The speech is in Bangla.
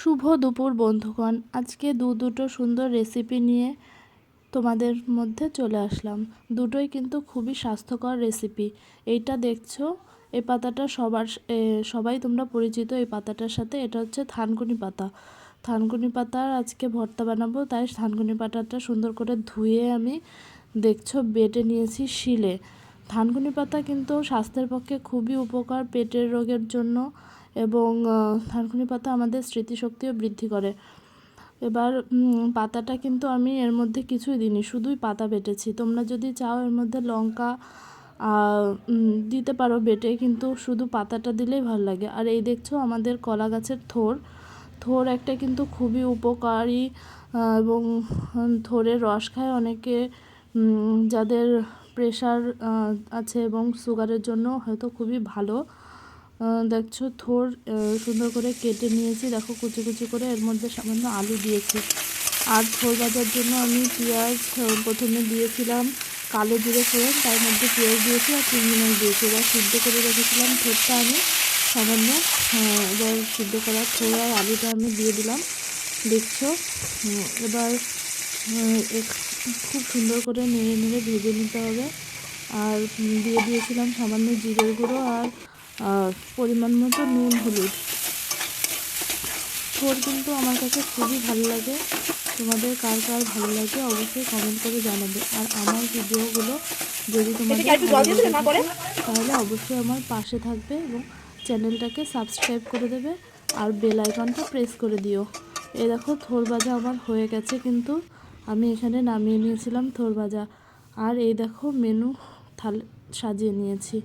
শুভ দুপুর, বন্ধুগণ। আজকে দু দুটো সুন্দর রেসিপি নিয়ে তোমাদের মধ্যে চলে আসলাম। দুটোই কিন্তু খুবই স্বাস্থ্যকর রেসিপি এইটা দেখছ, এই পাতাটা সবার সবাই তোমরা পরিচিত এই পাতাটার সাথে। এটা হচ্ছে থানকুনি পাতা। থানকুনি পাতার আজকে ভর্তা বানাবো, তাই থানকুনি পাতাটা সুন্দর করে ধুয়ে আমি দেখছ বেটে নিয়েছি শিলে। থানকুনি পাতা কিন্তু স্বাস্থ্যের পক্ষে খুবই উপকার, পেটের রোগের জন্য এবং থানকুনি পাতা আমাদের স্মৃতিশক্তিও বৃদ্ধি করে। এবার পাতাটা কিন্তু আমি এর মধ্যে কিছুই দিইনি, শুধুই পাতা বেটেছি। তোমরা যদি চাও এর মধ্যে লঙ্কা দিতে পারো, বেটে কিন্তু শুধু পাতাটা দিলেই ভালো লাগে। আর এই দেখছ আমাদের কলা গাছের থোর। থোর একটা কিন্তু খুবই উপকারী এবং থোরের রস খায় অনেকে যাদের প্রেশার আছে এবং সুগারের জন্য হয়তো খুবই ভালো। দেখছ, থোর সুন্দর করে কেটে নিয়েছি। দেখো, কুচি কুচি করে এর মধ্যে সামান্য আলু দিয়েছি। আর থোর ভাজার জন্য আমি পেঁয়াজ প্রথমে দিয়েছিলাম কালো জিরে ফোড়ন, তার মধ্যে পেঁয়াজ দিয়েছি আর চিংড়ি মাছ দিয়েছি। এবার সিদ্ধ করে রেখেছিলাম থোরটা আমি সামান্য এবার সিদ্ধ করার থোর আর আলুটা আমি দিয়ে দিলাম। দেখছ? এবার খুব সুন্দর করে নেড়ে নেড়ে ভেজে নিতে হবে। আর দিয়ে দিয়েছিলাম সামান্য জিরের গুঁড়ো আর আর পরিমাণ মতো নুন হলুদ। থোর কিন্তু আমার কাছে খুবই ভালো লাগে। তোমাদের কার কার ভালো লাগে অবশ্যই কমেন্ট করে জানাবে। আর আমার ভিডিওগুলো যদি তোমাদের তাহলে অবশ্যই আমার পাশে থাকবে এবং চ্যানেলটাকে সাবস্ক্রাইব করে দেবে। আর বেল আইকনটা প্রেস করে দিও। এই দেখো থোর ভাজা আমার হয়ে গেছে কিন্তু আমি এখানে নামিয়ে নিয়েছিলাম থোর ভাজা আর এই দেখো মেনু থাল সাজিয়ে নিয়েছি।